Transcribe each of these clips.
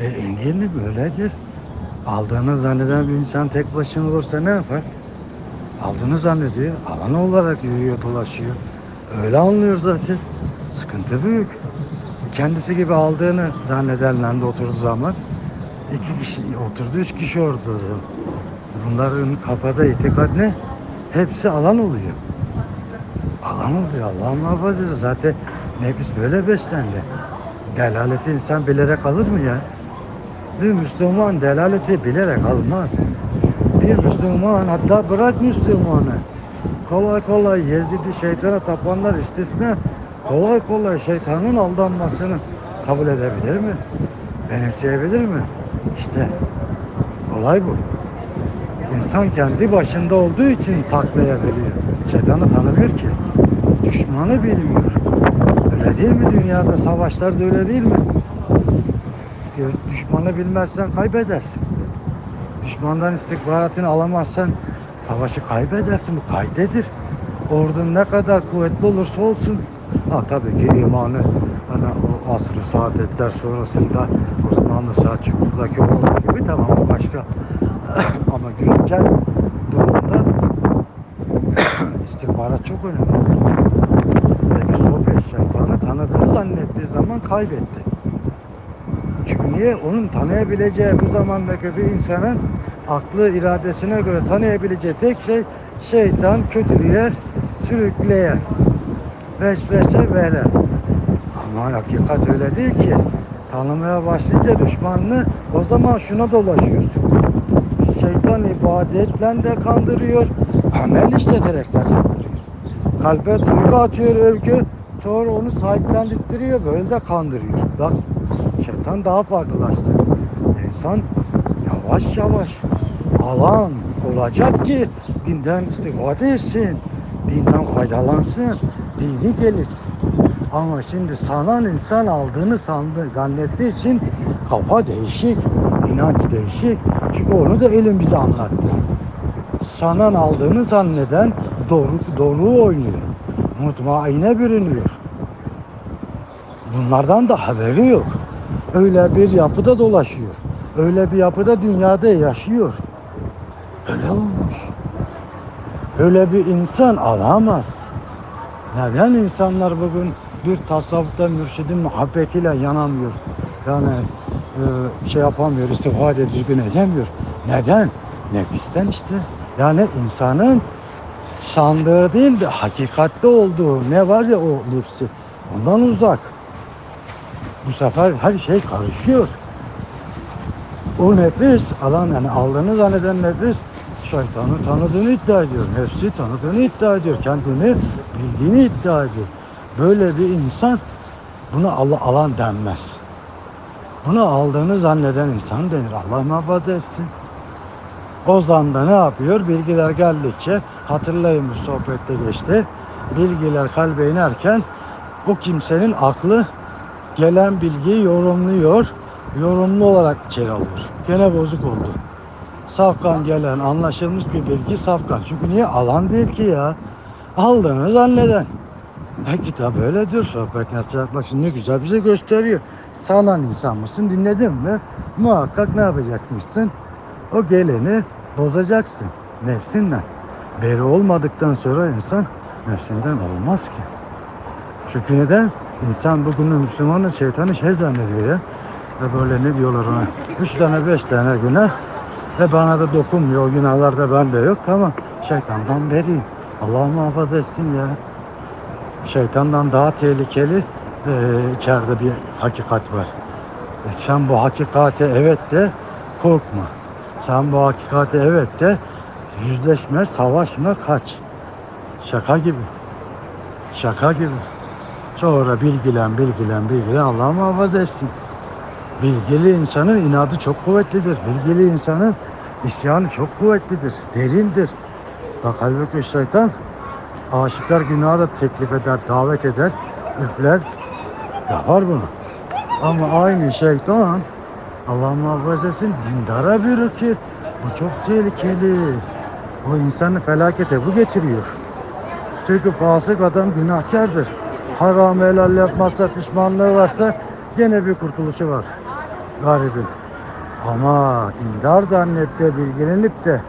E mi? Böyledir. Aldığını zanneden bir insan tek başına olursa ne yapar? Aldığını zannediyor. Alan olarak yürüyor, dolaşıyor. Öyle anlıyor zaten. Sıkıntı büyük. Kendisi gibi aldığını zannedenle de oturduğu zaman iki kişi oturdu, üç kişi orada. Bunların kafada itikad ne? Hepsi alan oluyor. Alan oluyor. Allah muhafaza. Zaten nefis böyle beslendi. Delaleti insan bilerek alır mı ya? Bir Müslüman delaleti bilerek almaz. Bir Müslüman hatta bırak Müslümanı. Kolay kolay Yezid'i şeytana tapanlar istisna kolay kolay şeytanın aldanmasını kabul edebilir mi? Benimseyebilir mi? İşte olay bu. İnsan kendi başında olduğu için taklaya veriyor. Şeytanı tanımıyor ki. Düşmanı bilmiyor. Öyle değil mi dünyada? Savaşlarda öyle değil mi? Diyor, düşmanı bilmezsen kaybedersin. Düşmandan istihbaratını alamazsan savaşı kaybedersin. Bu kaydedir. Ordun ne kadar kuvvetli olursa olsun. Ha tabii ki imanı hani o asr-ı saadetler sonrasında Osmanlı Selçuklu'daki olduğu gibi tamam başka. Ama güncel durumda istihbarat çok önemlidir. Ve bir Sofya şeytanı tanıdığını zannettiği zaman kaybetti. Çünkü niye? Onun tanıyabileceği bu zamandaki bir insanın aklı iradesine göre tanıyabileceği tek şey şeytan kötülüğe sürükleyen, vesvese veren. Ama hakikat öyle değil ki. Tanımaya başlayınca düşmanını o zaman şuna dolaşıyorsun. Şeytan ibadetle de kandırıyor, amel işleterek de kandırıyor. Kalbe duygu atıyor övgü, sonra onu sahiplendirtiyor, böyle de kandırıyor. Bak şeytan daha farklılaştı. İnsan yavaş yavaş alan olacak ki dinden istifade etsin, dinden faydalansın, dini gelişsin. Ama şimdi sanan insan aldığını sandı, zannettiği için kafa değişik, inanç değişik. Çünkü onu da elim bize anlattı. Sanan aldığını zanneden doğru, doğru oynuyor. Mutmaine bürünüyor. Bunlardan da haberi yok. Öyle bir yapıda dolaşıyor. Öyle bir yapıda dünyada yaşıyor. Öyle olmuş. Öyle bir insan alamaz. Neden insanlar bugün bir tasavvufta mürşidin muhabbetiyle yanamıyor? Yani e, şey yapamıyor, istifade düzgün edemiyor. Neden? Nefisten işte. Yani insanın sandığı değil de hakikatte olduğu ne var ya o nefsi ondan uzak. Bu sefer her şey karışıyor. O nefis alan yani aldığını zanneden nefis şeytanı tanıdığını iddia ediyor. Nefsi tanıdığını iddia ediyor. Kendini bildiğini iddia ediyor. Böyle bir insan buna Allah alan denmez. Bunu aldığını zanneden insan denir. Allah muhafaza etsin. O zanda ne yapıyor? Bilgiler geldikçe hatırlayın bu sohbette geçti. Bilgiler kalbe inerken o kimsenin aklı gelen bilgiyi yorumluyor. Yorumlu olarak içeri alıyor. Gene bozuk oldu. Safkan gelen anlaşılmış bir bilgi safkan. Çünkü niye? Alan değil ki ya. Aldığını zanneden. E kitap öyledir. Sohbet yapacak. Bak ne güzel bize gösteriyor. Sağlam insan mısın? Dinledin mi? Muhakkak ne yapacakmışsın? O geleni bozacaksın. Nefsinle. Beri olmadıktan sonra insan nefsinden olmaz ki. Çünkü neden? İnsan bugünün Müslümanı şeytanı şey zannediyor ya. Ve böyle ne diyorlar ona? Üç tane beş tane günah. Ve bana da dokunmuyor. Günahlar da bende yok. Tamam. Şeytandan beriyim. Allah muhafaza etsin ya. Şeytandan daha tehlikeli eee, içeride bir hakikat var. E, sen bu hakikate evet de korkma. Sen bu hakikate evet de yüzleşme, savaşma, kaç. Şaka gibi. Şaka gibi. Sonra bilgilen, bilgilen, bilgilen Allah muhafaza etsin. Bilgili insanın inadı çok kuvvetlidir. Bilgili insanın isyanı çok kuvvetlidir, derindir. Bak halbuki şeytan aşıklar günahı da teklif eder, davet eder, üfler, yapar bunu. Ama aynı şeytan Allah muhafaza etsin dindara bürükür. Bu çok tehlikeli. O insanı felakete bu getiriyor. Çünkü fasık adam günahkardır. Haram helal yapmazsa pişmanlığı varsa gene bir kurtuluşu var. garibim. Ama dindar zannedip de bilgilenip de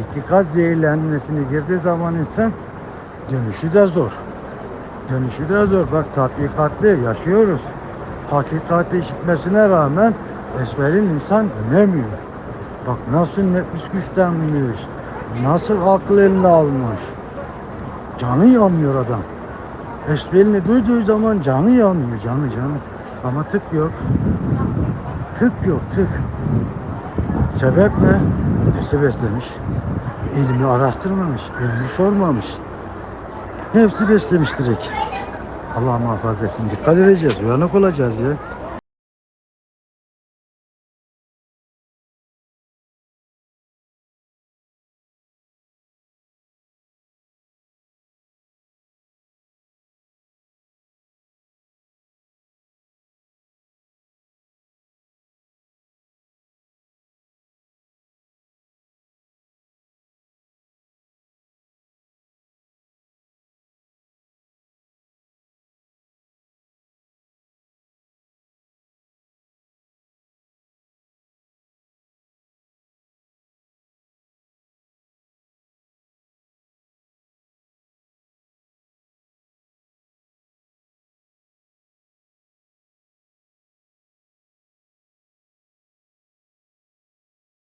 itikat zehirlenmesine girdiği zaman insan dönüşü de zor. Dönüşü de zor. Bak tatbikatli yaşıyoruz. Hakikati işitmesine rağmen esmerin insan dönemiyor. Bak nasıl nefis güçlenmiş. Nasıl akıl eline almış. Canı yanmıyor adam. Esbelini duyduğu zaman canı yanmıyor. Canı canı. Ama tık yok. Tık yok tık. Sebep ne? Hepsi beslemiş. İlmi araştırmamış. ilmi sormamış. Hepsi beslemiş direkt. Allah muhafaza etsin. Dikkat edeceğiz. Uyanık olacağız ya.